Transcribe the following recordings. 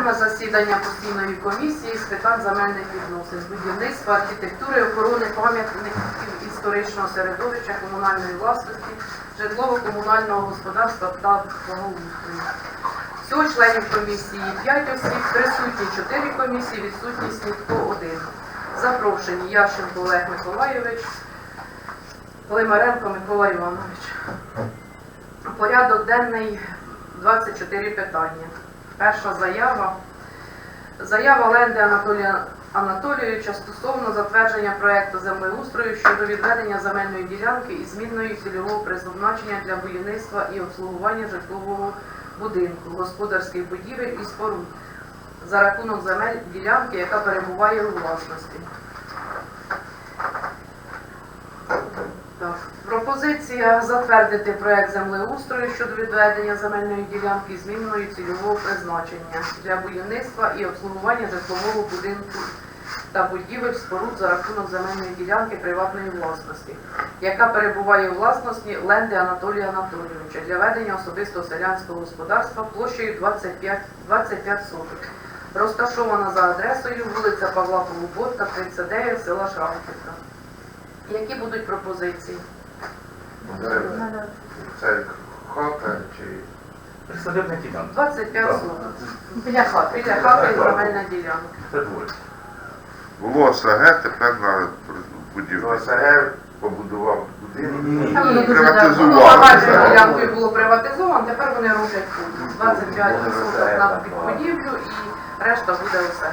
Сьоме засідання постійної комісії з питань земельних відносин, будівництва, архітектури, охорони пам'ятників історичного середовища, комунальної власності, житлово-комунального господарства та благоустрою. Всього членів комісії 5 осіб, присутні 4 комісії, відсутні Снітко 1. Запрошені Ященко Олег Миколайович, Климаренко Микола Іванович. Порядок денний 24 питання. Перша заява. Заява Ленди Анатолія Анатолійовича стосовно затвердження проекту землеустрою щодо відведення земельної ділянки і змінної цільового призначення для будівництва і обслугування житлового будинку, господарських будівель і споруд за рахунок земель ділянки, яка перебуває у власності. Так. Пропозиція затвердити проект землеустрою щодо відведення земельної ділянки з зміною цільового призначення для будівництва і обслугування житлового будинку та будівель споруд за рахунок земельної ділянки приватної власності, яка перебуває у власності Ленди Анатолія Анатолійовича для ведення особистого селянського господарства площею 25, 25 соток. Розташована за адресою вулиця Павла Полуботка, 39, села Шрахівка. Які будуть пропозиції? Це хата чи Присадибна ділянка. 25 Так. соток. Біля хати. Біля хати і земельна ділянка. Це двоє. було СГ, тепер на Ну, будівлю. СГ побудував будинок. Там воно дуже Приватизували. давно. Ну, аграрною ділянкою було приватизовано, тепер вони роблять тут. 25 соток на підбудівлю і решта буде ОСГ.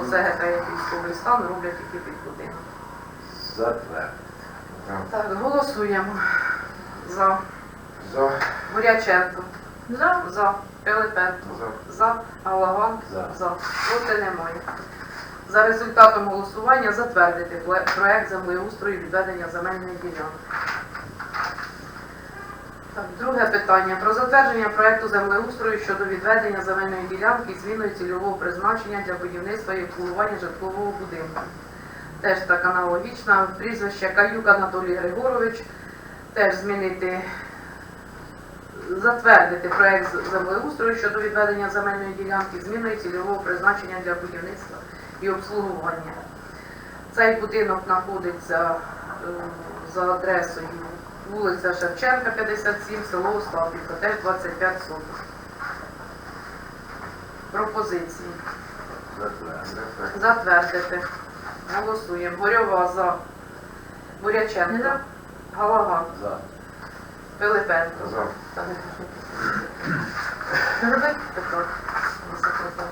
ОСГ та як військовий стан роблять тільки під будинок. Затвердити. Так, голосуємо. За. За. Буряченко. За. За. Пилипенко. За. За. Галаган. За. За. Проти немає. За результатом голосування затвердити проект землеустрою відведення земельної ділянки. Так, друге питання. Про затвердження проекту землеустрою щодо відведення земельної ділянки і зміною цільового призначення для будівництва і обслугування житлового будинку. Теж так аналогічно. Прізвище Каюк Анатолій Григорович. Теж змінити затвердити проект з- землеустрою щодо відведення земельної ділянки, зміною цільового призначення для будівництва і обслуговування. Цей будинок знаходиться е, за адресою вулиця Шевченка, 57, село Остапівка, теж 25 соток. Пропозиції. Затвердити. Голосуємо. Горьова за. Буряченко. Галаган. За. Пилипенко. За. Та не кажу. Робити питати. Не секретар.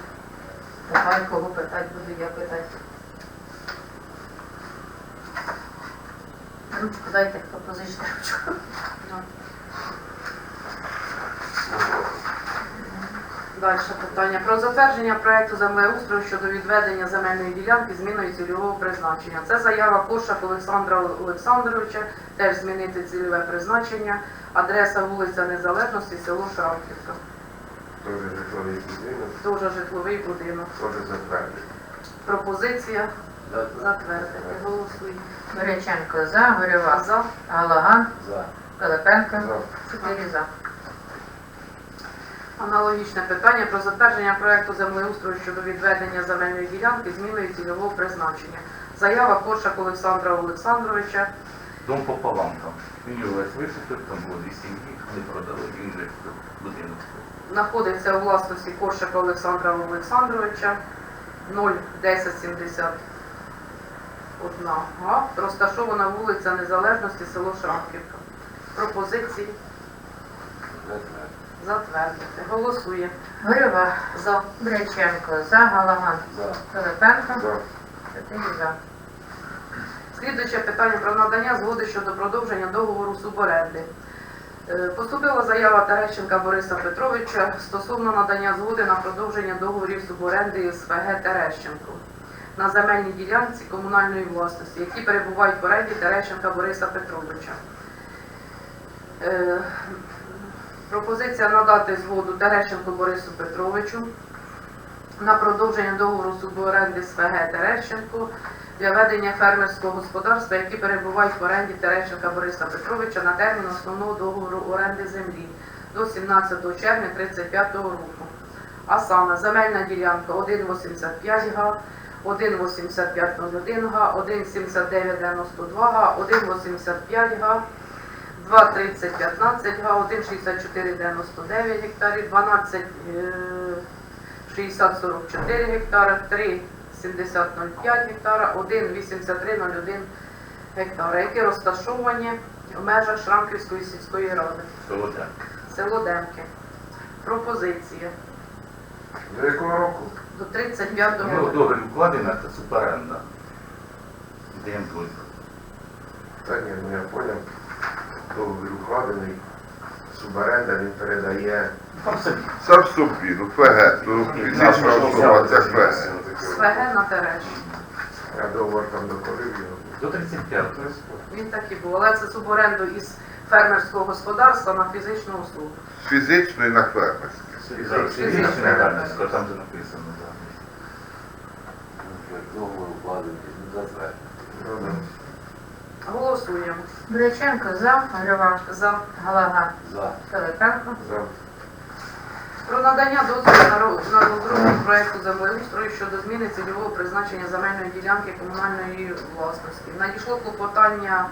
Давай, кого питати буду, я питати. Ручку дайте, хто позичте ручку. Далі питання. Про затвердження проекту землеустрою щодо відведення земельної ділянки зміною цільового призначення. Це заява Кошак Олександра Олександровича, теж змінити цільове призначення. Адреса вулиця Незалежності, село Шарківка. Теж житловий будинок. Дуже житловий будинок. Теж затвердити. Пропозиція затвердити. Голосуємо. Боряченко за, Горюва. За. Галаган. За. Пилипенко. За. Чотири за. Аналогічне питання про затвердження проекту землеустрою щодо відведення земельної ділянки зміною цільового призначення. Заява Коршак Олександра Олександровича. Дом пополам там. Він його весь висипив, там було дві сім'ї, не продали, він же будинок. знаходиться у власності Коршака Олександра Олександровича 01071 га, розташована вулиця Незалежності, село Шрамківка. Пропозиції Затвердити. Голосує. Горюва. За. Боряченко за, Галаган. За. Пилипенко. За. Чотири за. Слідуюче питання про надання згоди щодо продовження договору суборенди. Е, Поступила заява Терещенка Бориса Петровича стосовно надання згоди на продовження договорів суборенди СВГ Терещенко на земельній ділянці комунальної власності, які перебувають в оренді Терещенка Бориса Петровича. Пропозиція надати згоду Терещенку Борису Петровичу на продовження договору суборенди СВГ Терещенко для ведення фермерського господарства, які перебувають в оренді Терещенка Бориса Петровича на термін основного договору оренди землі до 17 червня 1935 року. А саме земельна ділянка 1,85 га, 1,8501 га, 1,7992 га, 1,85 га, 2,3015 га, 1,6499 гектарів, 12 е, 6044 гектара, 3,7005 гектара, 1,8301 гектара, які розташовані в межах Шрамківської сільської ради. Село Демки. Пропозиція До якого року? до 35 Ну, року. договір укладена, це суперенда. Дозвіл. Так, ні, ну я поняв. Договір укладений. Субаренда він передає. Сам собі, ну ФГ, ну фізична особа, це ФГ. СВГ на Тереш. Я договор там докорив його. До 35. Він так і був, але це суборенду із фермерського господарства на фізичну особу. З фізичної на фермерське. Фізичне гарництво, там же написано. так. Договор укладений. Затверджений. Ну, да. Голосуємо Бриченко за. Грива. за Галаган. За. Пилипенко. За. про надання дозволу на розробку проекту землеустрою щодо зміни цільового призначення земельної ділянки комунальної власності. Надійшло клопотання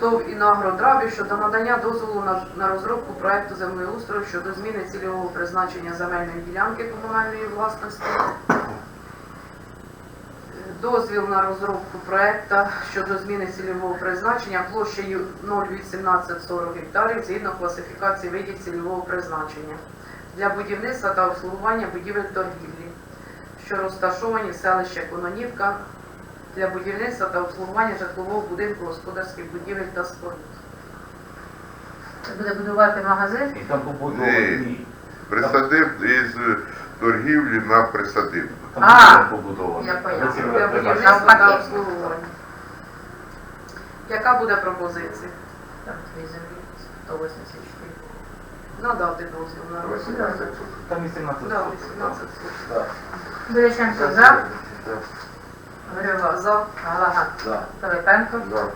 ТОВ «Інагродрабі» щодо надання дозволу на, розробку проекту землеустрою щодо зміни цільового призначення земельної ділянки комунальної власності. Дозвіл на розробку проекту щодо зміни цільового призначення площею 0,1840 гектарів згідно класифікації видів цільового призначення для будівництва та обслуговування будівель торгівлі, що розташовані в селищі Кононівка для будівництва та обслуговування житлового будинку господарських будівель та споруд. Це буде будувати магазин. І там побудовані. Присадив із торгівлі на присадибну. Там А, буде побудовано. я поняла. Це та обслуговування. Яка буде пропозиція? Там твої землі 184. Надати дозвіл на розробку. 18 суток. Там 18 Да, соток, 18 так. суток. Бриченко за. За. Грива. За. Пилипенко. За.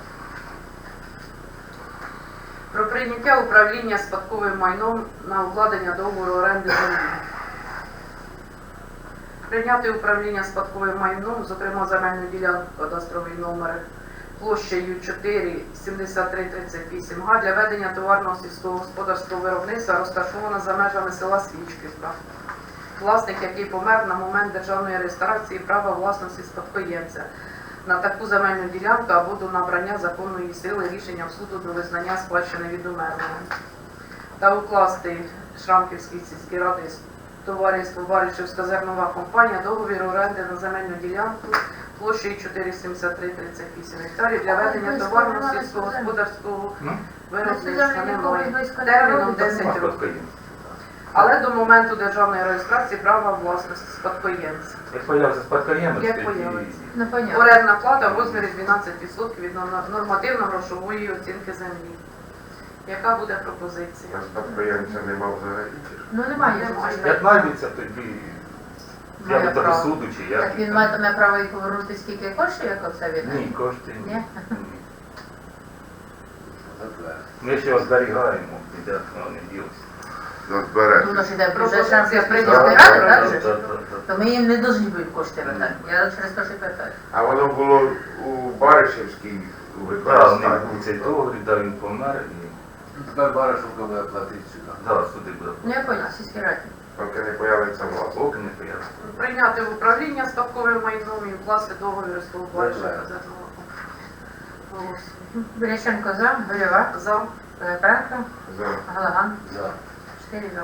Про прийняття управління спадковим майном на укладення договору оренди землі. Прийняти управління спадковим майном, зокрема земельну ділянку кадастровий номер площею 4 7338 га для ведення товарного сільського господарського виробництва розташована за межами села Свічківка. Власник, який помер на момент державної реєстрації права власності спадкоємця на таку земельну ділянку або до набрання законної сили рішенням суду до визнання спадщини від умерлого. Та укласти Шрамківській сільській раді з товариство Баришівська зернова компанія договір оренди на земельну ділянку площею 47338 гектарів для ведення товарного сільськогосподарського Ну, виробництва немає. близько Терміном 10 років. Але до моменту державної реєстрації права власності спадкоємця. Як появиться спадкоємець, Як появиться. Ну. Орендна плата в розмірі 12% від нормативно-грошової оцінки землі. Яка буде пропозиція? На спадкоємця нема взагалі. Ну, немає. Як знайдеться, тоді я до тебе суду чи я. Так він матиме право і повернути скільки коштів, як оце від Ні, кошти ні. Ми ще його зберігаємо, ніде не ділося. Ну, збере. Ну, ж іде Пропозиція прийняти ради, так, так? же? Так, так, так. То ми їм не повинні будуть кошти видати. Я через те, що питаю. А воно було у Баришівській у Так, у цей договір, да, він помер і Тепер Баришівка буде платити сюди. да, суди буде. Ну, я поняла, сільські раді. Поки не появиться власник. Поки не появиться. Прийняти в управління спадковим майном і вкласти договір з того Добре. казарного. Берещенко за, Горєва, За. Пилипенко, За. Галаган. За. Чотири за.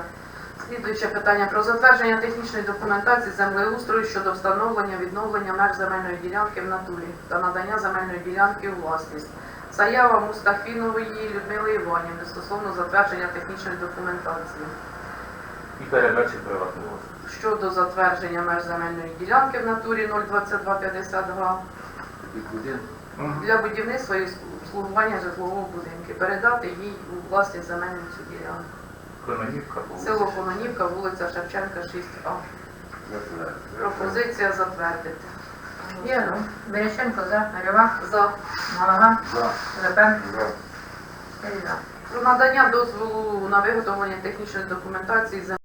Слідуюче питання про затвердження технічної документації землеустрою щодо встановлення відновлення меж земельної ділянки в натурі та надання земельної ділянки у власність. Заява Мустафінової Людмили Іванівни стосовно затвердження технічної документації І передачі приватного щодо затвердження меж земельної ділянки в натурі 02250 га Під будинок. Мгм. для будівництва і обслуговування житлового будинку. Передати їй у власність земельну цю ділянку. Кононівка. Село Кононівка, вулиця Шевченка, 6А. Пропозиція затвердити. Є, ну. Берещенко за, Горєва, За. Малага, За. Лепен, За. чотири. Про надання дозволу на виготовлення технічної документації